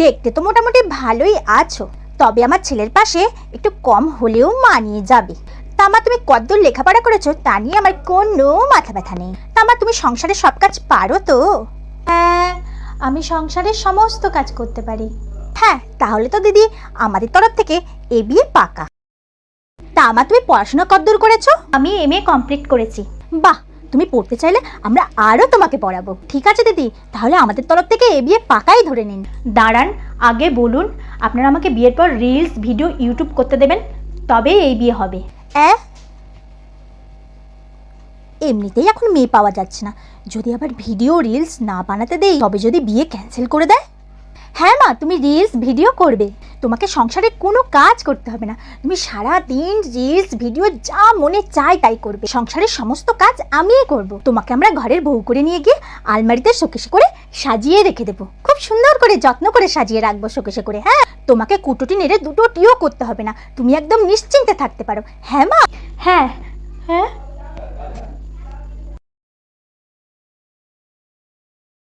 দেখতে তো মোটামুটি ভালোই আছো। তবে আমার ছেলের পাশে একটু কম হলেও মানিয়ে যাবে। তা মা তুমি কতদূর লেখাপড়া করেছ তা নিয়ে আমার কোনো মাথা ব্যথা নেই। তা মা তুমি সংসারের সব কাজ পারো তো? হ্যাঁ আমি সংসারের সমস্ত কাজ করতে পারি। হ্যাঁ তাহলে তো দিদি আমাদের তরফ থেকে এ বিয়ে পাকা। তা আমার তুমি পড়াশোনা কতদূর করেছ? আমি এম এ কমপ্লিট করেছি। বাহ তুমি পড়তে চাইলে আমরা আরও তোমাকে পড়াবো। ঠিক আছে দিদি? তাহলে আমাদের তরফ থেকে এ বিয়ে পাকাই ধরে নিন। দাঁড়ান, আগে বলুন, আপনারা আমাকে বিয়ের পর রিলস ভিডিও ইউটিউব করতে দেবেন, তবে এই বিয়ে হবে। অ্যাঁ? এমনিতেই এখন মেয়ে পাওয়া যাচ্ছে না। যদি আবার ভিডিও রিলস না বানাতে দেই, তবে যদি বিয়ে ক্যান্সেল করে দেয়? হ্যাঁ মা, তুমি রিলস ভিডিও করবে। তোমাকে সংসারে কোনো কাজ করতে হবে না। তুমি সারা দিন রিলস ভিডিও যা মনে চায় তাই করবে। সংসারের সমস্ত কাজ আমিই করব। তোমাকে আমরা ঘরের বউ করে নিয়ে গিয়ে আলমারিতে শোকেশে করে সাজিয়ে রেখে দেবো। খুব সুন্দর করে, যত্ন করে সাজিয়ে রাখব শোকেশে করে হ্যাঁ? তোমাকে কুটোটি নেড়ে দুটো টিও করতে হবে না। তুমি একদম নিশ্চিন্তে থাকতে পারো। হ্যাঁ মা? হ্যাঁ। হ্যাঁ?